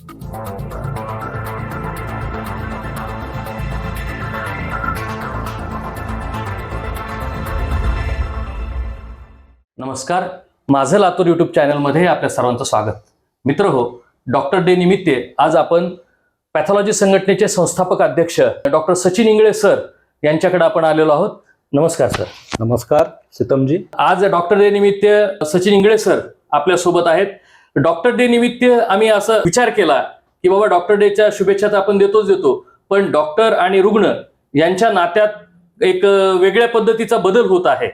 नमस्कार. माझं लातूर यूट्यूब चॅनलमध्ये आपल्या सर्वांचं स्वागत. मित्र हो डॉक्टर डे निमित्त आज आपण पॅथॉलॉजी संघटनेचे संस्थापक अध्यक्ष डॉक्टर सचिन इंगळे सर यांच्याकडे आपण आलेलो आहोत. नमस्कार सर नमस्कार सीतमजी. आज डॉक्टर डे निमित्त सचिन इंगळे सर आपल्यासोबत आहेत. डॉक्टर डे निमित्त आम्ही असं विचार केला की बाबा डॉक्टर डेच्या शुभेच्छा तर आपण देतोच देतो. पण डॉक्टर आणि रुग्ण यांच्या नात्यात एक वेगळ्या पद्धतीचा बदल होत आहे.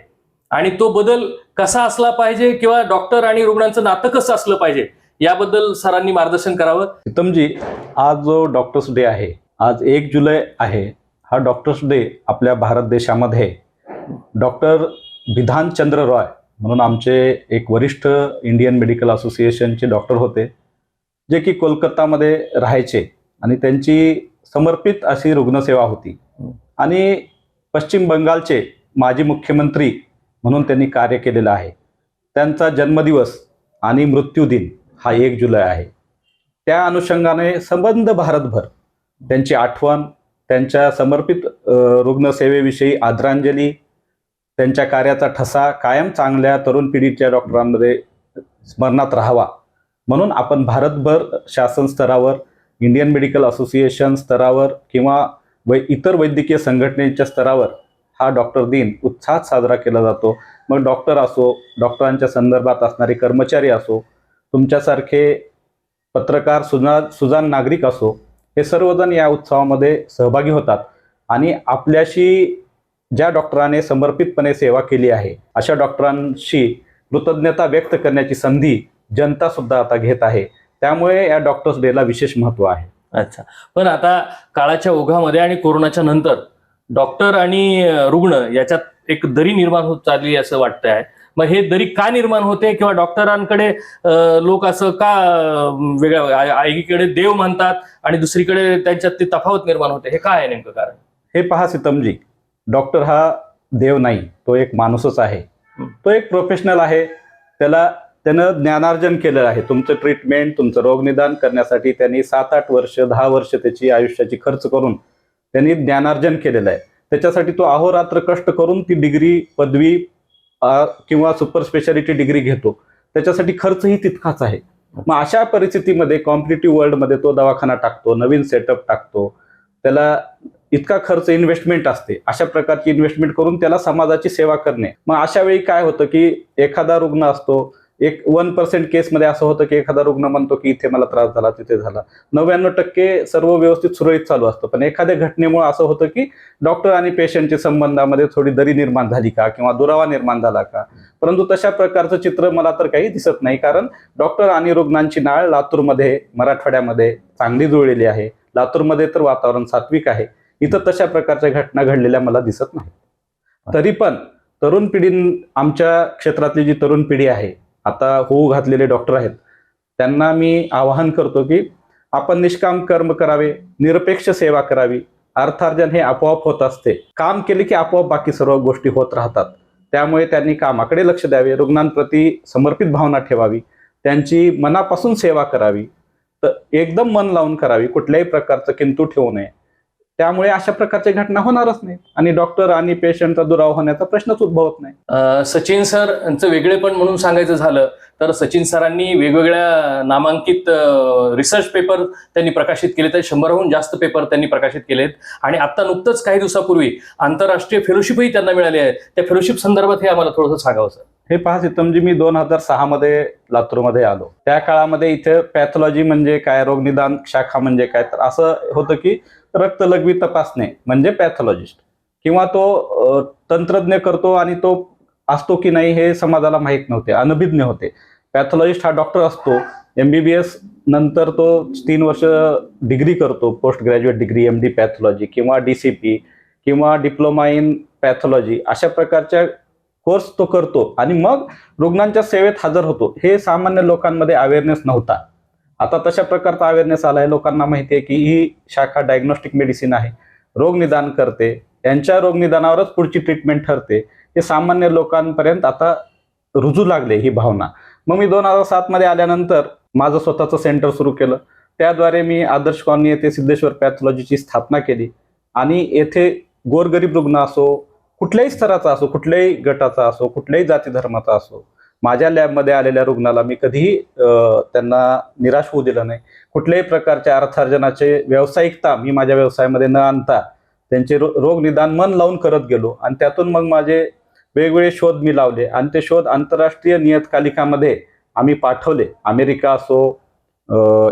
आणि तो बदल कसा असला पाहिजे किंवा डॉक्टर आणि रुग्णांचं नातं कसं असलं पाहिजे याबद्दल सरांनी मार्गदर्शन करावं. प्रीतमजी आज जो डॉक्टर्स डे आहे आज एक जुलै आहे हा डॉक्टर्स डे आपल्या भारत देशामध्ये. डॉक्टर विधानचंद्र रॉय म्हणून आमचे एक वरिष्ठ इंडियन मेडिकल असोसिएशनचे डॉक्टर होते जे की कोलकातामध्ये राहायचे आणि त्यांची समर्पित अशी रुग्णसेवा होती. आणि पश्चिम बंगालचे माजी मुख्यमंत्री म्हणून त्यांनी कार्य केलेलं आहे. त्यांचा जन्मदिवस आणि मृत्यूदिन हा एक जुलै आहे. त्या अनुषंगाने संबंध भारतभर त्यांची आठवण त्यांच्या समर्पित रुग्णसेवेविषयी आदरांजली त्यांच्या कार्याचा ठसा कायम चांगल्या तरुण पिढीच्या डॉक्टरांमध्ये स्मरणात राहावा. म्हणून आपण भारतभर शासन स्तरावर इंडियन मेडिकल असोसिएशन स्तरावर किंवा वै इतर वैद्यकीय संघटनेच्या स्तरावर हा डॉक्टर दिन उत्साहात साजरा केला जातो. मग डॉक्टर असो डॉक्टरांच्या संदर्भात असणारे कर्मचारी असो तुमच्यासारखे पत्रकार सुजा सुजान नागरिक असो हे सर्वजण या उत्सवामध्ये सहभागी होतात. आणि आपल्याशी ज्या डॉक्टराने समर्पितपणे सेवा केली आहे अशा डॉक्टरांशी कृतज्ञता व्यक्त करण्याची संधी जनता सुद्धा आता घेत आहे. त्यामुळे या डॉक्टर्स डेला विशेष महत्त्व आहे. अच्छा. पण आता काळाच्या ओघामध्ये आणि कोरोनाच्या नंतर डॉक्टर आणि रुग्ण याच्यात एक दरी निर्माण होत चालली असं वाटतंय. आहे मग हे दरी का निर्माण होते किंवा डॉक्टरांकडे लोक असं का वेगळ्या एकीकडे देव म्हणतात आणि दुसरीकडे त्यांच्यात ती तफावत निर्माण होते? हे काय आहे नेमकं कारण? हे पहा सीतमजी. डॉक्टर हा देव नाही तो एक माणूसच आहे. तो एक प्रोफेशनल आहे. त्याला त्यानं ज्ञानार्जन केलं आहे. तुमचं ट्रीटमेंट तुमचं रोगनिदान करण्यासाठी त्यांनी सात आठ वर्ष दहा वर्ष त्याची आयुष्याची खर्च करून त्यांनी ज्ञानार्जन केलेलं आहे. त्याच्यासाठी तो अहोरात्र कष्ट करून ती डिग्री पदवी किंवा सुपर स्पेशालिटी डिग्री घेतो. त्याच्यासाठी खर्चही तितकाच आहे. मग अशा परिस्थितीमध्ये कॉम्पिटेटिव्ह वर्ल्डमध्ये तो दवाखाना टाकतो नवीन सेटअप टाकतो. त्याला इतका खर्च इन्व्हेस्टमेंट असते. अशा प्रकारची इन्व्हेस्टमेंट करून त्याला समाजाची सेवा करणे. मग अशा वेळी काय होतं की एखादा रुग्ण असतो एक वन पर्सेंट केसमध्ये असं होतं की एखादा रुग्ण म्हणतो की इथे मला त्रास झाला तिथे झाला. नव्याण्णव टक्के सर्व व्यवस्थित सुरळीत चालू असतं. पण एखाद्या घटनेमुळे असं होतं की डॉक्टर आणि पेशंटच्या संबंधामध्ये थोडी दरी निर्माण झाली का किंवा दुरावा निर्माण झाला का? परंतु तशा प्रकारचं चित्र मला तर काही दिसत नाही. कारण डॉक्टर आणि रुग्णांची नाळ लातूरमध्ये मराठवाड्यामध्ये चांगली जुळलेली आहे. लातूरमध्ये तर वातावरण सात्विक आहे. इथं तशा प्रकारच्या घटना घडलेल्या मला दिसत नाही तरी पण तरुण पिढी आमच्या क्षेत्रातली जी तरुण पिढी आहे आता होऊ घातलेले डॉक्टर आहेत त्यांना मी आवाहन करतो की आपण निष्काम कर्म करावे निरपेक्ष सेवा करावी अर्थार्जन हे आपोआप होत असते. काम केले की आपोआप बाकी सर्व गोष्टी होत राहतात. त्यामुळे त्यांनी कामाकडे लक्ष द्यावे रुग्णांप्रती समर्पित भावना ठेवावी त्यांची मनापासून सेवा करावी तर एकदम मन लावून करावी कुठल्याही प्रकारचं किंतू ठेवू नये. त्यामुळे अशा प्रकारच्या घटना होणारच नाही आणि डॉक्टर आणि पेशंटचा दुराव होण्याचा प्रश्नच उद्भवत नाही. सचिन सर यांचं वेगळेपण म्हणून सांगायचं झालं तर सचिन सरांनी वेगवेगळ्या नामांकित रिसर्च पेपर त्यांनी प्रकाशित केले तर शंभरहून जास्त पेपर त्यांनी प्रकाशित केलेत. आणि आता नुकतंच काही दिवसापूर्वी आंतरराष्ट्रीय फेलोशिपही त्यांना मिळाली आहे. त्या फेलोशिप संदर्भात हे आम्हाला थोडंसं सांगावं सर. हे पहा सितमजी मी दोन हजार सहा मध्ये लातूरमध्ये आलो. त्या काळामध्ये इथे पॅथॉलॉजी म्हणजे काय रोगनिदान शाखा म्हणजे काय? तर असं होतं की रक्तलघवी तपासणे म्हणजे पॅथॉलॉजिस्ट. किंवा तो तंत्रज्ञ करतो आणि तो असतो की नाही हे समाजाला माहीत नव्हते अनभिज्ञ होते. पॅथॉलॉजिस्ट हा डॉक्टर असतो एम बी बी एस नंतर तो तीन वर्ष डिग्री करतो post graduate degree M D pathology किंवा डी सी पी किंवा डिप्लोमा इन पॅथॉलॉजी अशा प्रकारच्या कोर्स तो करतो आणि मग रुग्णांच्या सेवेत हजर होतो. हे सामान्य लोकांमध्ये अवेअरनेस नव्हता. आता तशा प्रकारचा अवेअरनेस आलाय. लोकांना माहिती आहे की ही शाखा डायग्नोस्टिक मेडिसिन आहे. रोगनिदान करते. यांच्या रोगनिदानावरच पुढची ट्रीटमेंट ठरते. हे सामान्य लोकांपर्यंत आता रुजू लागले ही भावना. मग मी दोन हजार सातमध्ये आल्यानंतर माझं स्वतःचं सेंटर सुरू केलं. त्याद्वारे मी आदर्श कॉलनी येथे सिद्धेश्वर पॅथॉलॉजीची स्थापना केली. आणि येथे गोरगरीब रुग्ण असो कुठल्याही स्तराचा असो कुठल्याही गटाचा असो कुठल्याही जाती धर्माचा असो माझ्या लॅबमध्ये आलेल्या रुग्णाला मी कधीही त्यांना निराश होऊ दिलं नाही. कुठल्याही प्रकारच्या अर्थार्जनाचे व्यावसायिकता मी माझ्या व्यवसायामध्ये न आणता त्यांचे रो रोग निदान मन लावून करत गेलो आणि त्यातून मग माझे वेगवेगळे शोध मी लावले आणि ते शोध आंतरराष्ट्रीय नियतकालिकामध्ये आम्ही पाठवले. अमेरिका असो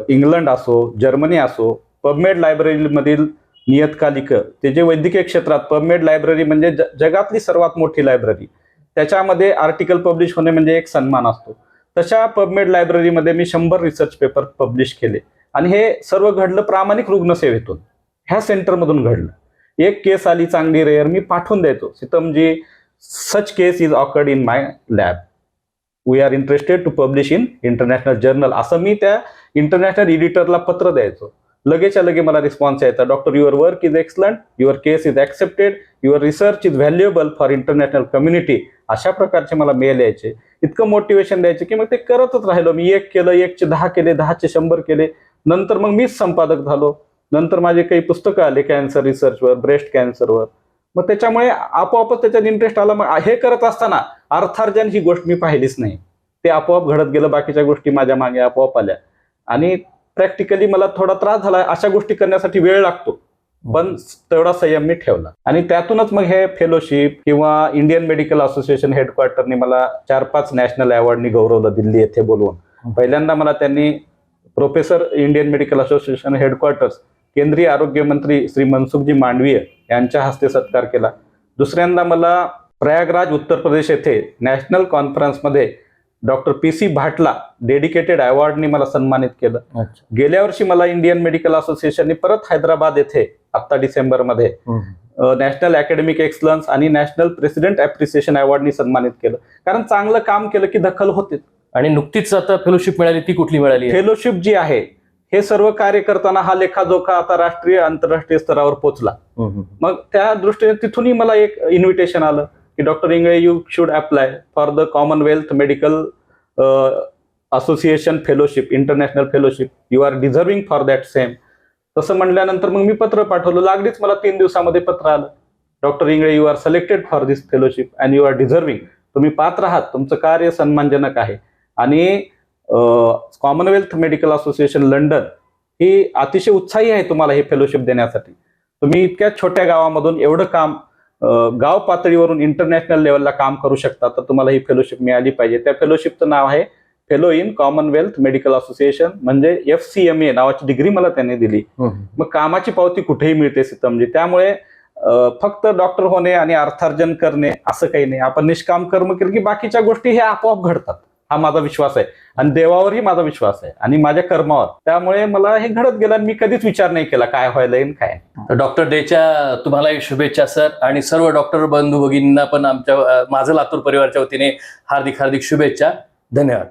इंग्लंड असो जर्मनी असो पबमेड लायब्ररीमधील नियतकालिक ते जे वैद्यकीय क्षेत्रात पबमेड लायब्ररी म्हणजे ज- जगातली सर्वात मोठी लायब्ररी त्याच्यामध्ये आर्टिकल पब्लिश होणे म्हणजे एक सन्मान असतो. तशा पबमेड लायब्ररीमध्ये मी शंभर रिसर्च पेपर पब्लिश केले. आणि हे सर्व घडलं प्रामाणिक रुग्णसेवेतून ह्या सेंटरमधून घडलं. एक केस आली चांगली रेअर मी पाठवून देतो. सीतमजी such case is awkward in my lab we are interested to publish in international journal असं मी त्या इंटरनॅशनल एडिटरला पत्र द्यायचो. लगेच्या लगे मला रिस्पॉन्स यायचा. Doctor your work is excellent your case is accepted your research is valuable for international community अशा प्रकारचे मला मेल यायचे. इतकं मोटिवेशन द्यायचे की मग ते करतच राहिलो. मी एक केलं एकचे दहा केले दहाचे शंभर केले. नंतर मग मीच संपादक झालो. नंतर माझे काही पुस्तकं आले कॅन्सर रिसर्चवर ब्रेस्ट कॅन्सरवर मग त्याच्यामुळे आपोआपच त्याच्यात इंटरेस्ट आला. मग हे करत असताना अर्थार्जन ही गोष्ट मी पाहिलीच नाही. ते आपोआप घडत गेलं. बाकीच्या गोष्टी माझ्या मागे आपोआप आल्या. आणि प्रॅक्टिकली मला थोडा त्रास झाला अशा गोष्टी करण्यासाठी वेळ लागतो. पण तेवढा संयम मी ठेवला. आणि त्यातूनच मग हे फेलोशिप किंवा इंडियन मेडिकल असोसिएशन हेडक्वार्टरनी मला चार पाच नॅशनल अवॉर्डनी गौरवलं दिल्ली येथे बोलवून. पहिल्यांदा मला त्यांनी professor Indian medical association headquarters केंद्रीय आरोग्य मंत्री श्री मनसुखजी मांडवीय यांच्या हस्ते सत्कार केला. दुसऱ्यांदा मला प्रयागराज उत्तर प्रदेश येथे नॅशनल कॉन्फरन्समध्ये doctor P C Bhatla dedicated अवॉर्डनी मला सन्मानित केलं. गेल्या वर्षी मला इंडियन मेडिकल असोसिएशनने परत हैदराबाद येथे आत्ता डिसेंबरमध्ये नॅशनल अकॅडमिक एक्सलन्स आणि नॅशनल प्रेसिडेंट अप्रिसिएशन अवॉर्डनी सन्मानित केलं. कारण चांगलं काम केलं की दखल होते. आणि नुकतीच आता फेलोशिप मिळाली ती कुठली मिळाली? फेलोशिप जी आहे हे सर्व कार्य करताना हा लेखाजोखा आता राष्ट्रीय आंतरराष्ट्रीय स्तरावर पोहोचला. मग त्या दृष्टीने तिथूनही मला एक इन्व्हिटेशन आलं. की doctor Ingle you should apply for the Commonwealth medical association fellowship international fellowship you are deserving for that same तसं म्हटल्यानंतर मग मी पत्र पाठवलं. लागलीच मला तीन दिवसामध्ये पत्र आलं. Doctor Ingle you are selected for this fellowship and you are deserving तुम्ही पात्र आहात. तुमचं कार्य सन्मानजनक आहे. आणि कॉमनवेल्थ मेडिकल असोसिएशन लंडन ही अतिशय उत्साही आहे तुम्हाला हे फेलोशिप देण्यासाठी. तुम्ही इतक्या छोट्या गावामधून एवढं काम गाव पातळीवरून इंटरनॅशनल लेवलला काम करू शकता तर तुम्हाला ही फेलोशिप मिळाली पाहिजे. त्या फेलोशिपचं नाव आहे fellow in Commonwealth medical association म्हणजे एफ सी एम ए नावाची डिग्री मला त्यांनी दिली. हम्म. मग कामाची पावती कुठेही मिळते सीतमजी त्यामुळे फक्त डॉक्टर होणे आणि अर्थार्जन करणे असं काही नाही. आपण निष्काम कर्म केलं की बाकीच्या गोष्टी हे आपोआप घडतात. हा माझा विश्वास आहे. आणि देवावरही माझा विश्वास आहे. आणि माझ्या कर्मावर. त्यामुळे मला हे घडत गेलं आणि मी कधीच विचार नाही केला काय व्हायला येईल काय तर डॉक्टर डेच्या तुम्हालाही शुभेच्छा सर. आणि सर्व डॉक्टर बंधू भगिनींना पण आमच्या माझं लातूर परिवारच्या वतीने हार्दिक हार्दिक शुभेच्छा. धन्यवाद.